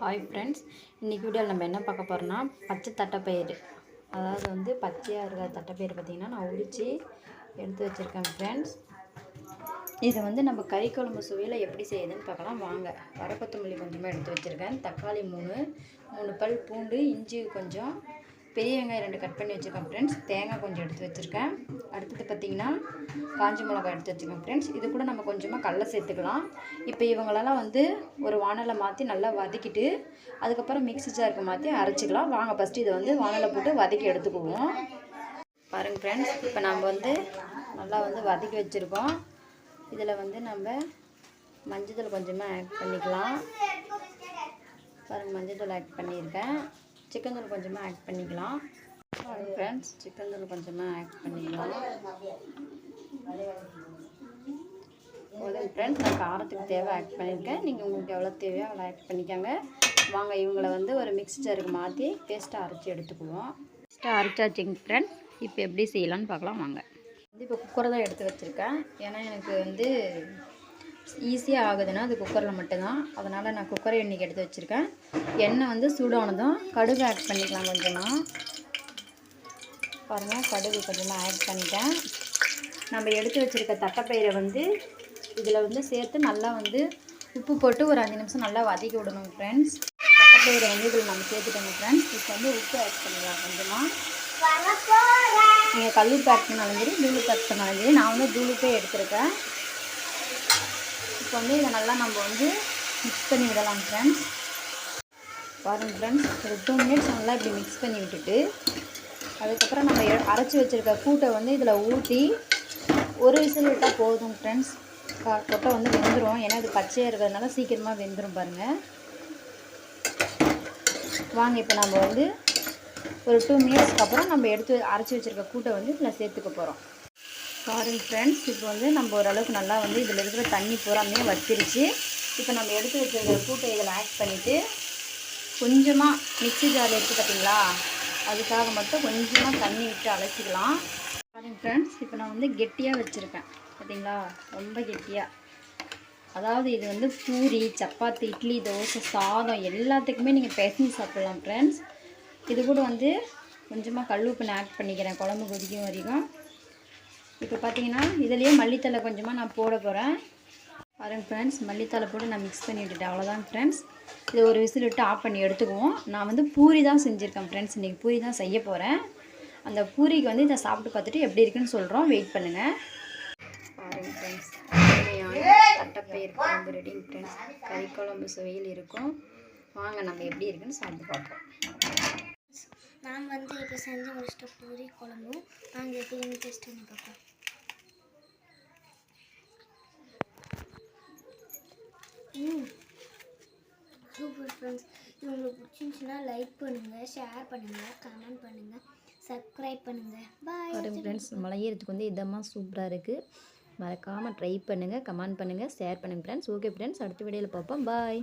Hi friends இன்றைக்கி வீடியோவில் நம்ம என்ன பார்க்க போகிறோன்னா பச்சை தட்டைப்பயிறு. அதாவது வந்து பச்சையாக இருக்கிற தட்டைப்பயிறு பார்த்திங்கன்னா நான் உரித்து எடுத்து வச்சுருக்கேன் ஃப்ரெண்ட்ஸ் இதை வந்து நம்ம கறி குழம்பு சுவையில் எப்படி செய்யுதுன்னு பார்க்கலாம். வாங்க. வர கொத்தமல்லி கொஞ்சமாக எடுத்து வச்சுருக்கேன். தக்காளி மூணு மூணு பல் பூண்டு இஞ்சி கொஞ்சம் பெரிய வெங்காயம் ரெண்டு கட் பண்ணி வச்சுருக்கேன் ஃப்ரெண்ட்ஸ் தேங்காய் கொஞ்சம் எடுத்து வச்சுருக்கேன். அடுத்தது பார்த்திங்கன்னா காஞ்சி மிளகாய் எடுத்து வச்சுருக்கேன் ஃப்ரெண்ட்ஸ் இது கூட நம்ம கொஞ்சமாக கடல சேர்த்துக்கலாம். இப்போ இவங்களெல்லாம் வந்து ஒரு வானலை மாற்றி நல்லா வதக்கிட்டு அதுக்கப்புறம் மிக்ஸி ஜாருக்கு மாற்றி அரைச்சிக்கலாம். வாங்க ஃபஸ்ட்டு இதை வந்து வானலை போட்டு வதக்கி எடுத்துக்குவோம். பாருங்கள் ஃப்ரெண்ட்ஸ் இப்போ நம்ம வந்து நல்லா வந்து வதக்கி வச்சுருக்கோம். இதில் வந்து நம்ம மஞ்சள் கொஞ்சமாக ஆட் பண்ணிக்கலாம். பாருங்கள் மஞ்சள் தூள் ஆட் பண்ணியிருக்கேன். சிக்கன் தூள் கொஞ்சமாக ஆட் பண்ணிக்கலாம். ஃப்ரெண்ட்ஸ் சிக்கன் தூள் கொஞ்சமாக ஆட் பண்ணிக்கலாம். ஃப்ரெண்ட்ஸ் நான் காரத்துக்கு தேவை ஆட் பண்ணியிருக்கேன் நீங்கள் உங்களுக்கு எவ்வளோ தேவையோ அவ்வளோ ஆட் பண்ணிக்கோங்க. வாங்க இவங்களை வந்து ஒரு மிக்ஸி ஜாருக்கு மாற்றி பேஸ்ட்டாக அரைச்சி எடுத்துக்குவோம். பேஸ்ட்டாக அரைச்சாச்சிங்க ஃப்ரெண்ட்ஸ் இப்போ எப்படி செய்யலான்னு பார்க்கலாம் வாங்க. வந்து இப்போ குக்கரை தான் எடுத்து வச்சுருக்கேன். ஏன்னா எனக்கு வந்து ஈஸியாக ஆகுதுன்னா அது குக்கரில் மட்டும்தான். அதனால் நான் குக்கரை இன்றைக்கி எடுத்து வச்சுருக்கேன். எண்ணெய் வந்து சூடானதும் கடுகு ஆட் பண்ணிக்கலாம் கொஞ்சமாக பாருங்கள் கடுகு கொஞ்சமாக ஆட் பண்ணிட்டேன். நம்ம எடுத்து வச்சுருக்க தட்டைப்பயிரை வந்து இதில் வந்து சேர்த்து நல்லா வந்து உப்பு போட்டு ஒரு அஞ்சு நிமிஷம் நல்லா வதக்கி விடணும் ஃப்ரெண்ட்ஸ் தட்டைப்பயிரை வந்து இதில் நம்ம சேர்த்துட்டோங்க ஃப்ரெண்ட்ஸ் இப்போ வந்து உப்பு ஆட் பண்ணிடலாம் கொஞ்சமாக நீங்கள் கல்லுப்பு ஆட் பண்ணாலும் சரி தூளுப்பு ஆட் பண்ணாலும் சரி நான் வந்து தூளுப்பே எடுத்திருக்கேன். இப்போ வந்து இதை நல்லா நம்ம வந்து மிக்ஸ் பண்ணி விடலாம் ஃப்ரெண்ட்ஸ் பாருங்கள் ஃப்ரெண்ட்ஸ் ஒரு டூ மினிட்ஸ் நல்லா இப்படி மிக்ஸ் பண்ணி விட்டுட்டு அதுக்கப்புறம் நம்ம அரைச்சி வச்சுருக்க கூட்டை வந்து இதில் ஊற்றி ஒரு விசில் விட்டால் போதும் ஃப்ரெண்ட்ஸ் கொட்டை வந்து வெந்துடும் ஏன்னா இது பச்சையாக இருக்கிறதுனால சீக்கிரமாக வெந்துடும் பாருங்கள் வாங்க இப்போ நம்ம வந்து ஒரு டூ மினிட்ஸ்க்கு அப்புறம் நம்ம எடுத்து அரைச்சி வச்சுருக்க கூட்டை வந்து இதில் சேர்த்துக்க போகிறோம் பாருங்க ஃப்ரெண்ட்ஸ் இப்போ வந்து நம்ம ஓரளவுக்கு நல்லா வந்து இதில் இருக்கிற தண்ணி பூராமே வத்திருச்சு. இப்போ நம்ம எடுத்து வச்சிருக்கிற கூட்டை இதில் ஆட் பண்ணிவிட்டு கொஞ்சமாக மிக்சி ஜாரில் எடுத்து பார்த்தீங்களா அதுக்காக மட்டும் கொஞ்சமாக தண்ணி விட்டு அலசிக்கலாம். பாருங்க ஃப்ரெண்ட்ஸ் இப்போ நான் வந்து கெட்டியாக வச்சுருக்கேன். பார்த்தீங்களா ரொம்ப கெட்டியாக அதாவது இது வந்து பூரி சப்பாத்தி இட்லி தோசை சாதம் எல்லாத்துக்குமே நீங்கள் பேசஞ்சு சாப்பிட்லாம் ஃப்ரெண்ட்ஸ் இது கூட வந்து கொஞ்சமாக கல் நான் ஆட் பண்ணிக்கிறேன். குழம்பு கொதிக்கும் வரைக்கும். இப்போ பார்த்தீங்கன்னா இதுலேயே மல்லித்தலை கொஞ்சமாக நான் போட போகிறேன் பாருங்க ஃப்ரெண்ட்ஸ் மல்லித்தலை போட்டு நான் மிக்ஸ் பண்ணி விட்டுட்டேன். அவ்வளோதான் ஃப்ரெண்ட்ஸ் இது ஒரு விசில் விட்டு ஆஃப் பண்ணி எடுத்துக்குவோம். நான் வந்து பூரி தான் செஞ்சுருக்கேன் ஃப்ரெண்ட்ஸ் இன்றைக்கி பூரி தான் செய்ய போகிறேன் அந்த பூரிக்கு வந்து இதை சாப்பிட்டு பார்த்துட்டு எப்படி இருக்குன்னு சொல்கிறோம் வெயிட் பண்ணுங்கள் பாருங்க ஃப்ரெண்ட்ஸ் தட்டப்பயிர் குழம்பு ரெடிங் ஃப்ரெண்ட்ஸ் கறி குழம்பு சுவையில் இருக்கும். வாங்க நம்ம எப்படி இருக்குன்னு சாப்பிட்டு பார்ப்போம். நான் வந்து இப்போ செஞ்சு முடிச்சிட்ட பூரி குழம்பும் நாங்கள் எப்படின்னு டேஸ்ட் பண்ணி பார்ப்போம். ம். சூப்பர் ஃப்ரெண்ட்ஸ் இது உங்களுக்கு பிடிச்சிருந்துச்சுன்னா லைக் பண்ணுங்கள் ஷேர் பண்ணுங்கள் கமெண்ட் பண்ணுங்கள் சப்ஸ்கிரைப் பண்ணுங்கள் பாய் ஃப்ரெண்ட்ஸ் மலையேறதுக்கு வந்து இதமாக சூப்பராக இருக்குது மறக்காமல் ட்ரை பண்ணுங்கள் கமெண்ட் பண்ணுங்கள் ஷேர் பண்ணுங்கள் ஃப்ரெண்ட்ஸ் ஓகே ஃப்ரெண்ட்ஸ் அடுத்த வீடியோவில் பார்ப்போம். பாய்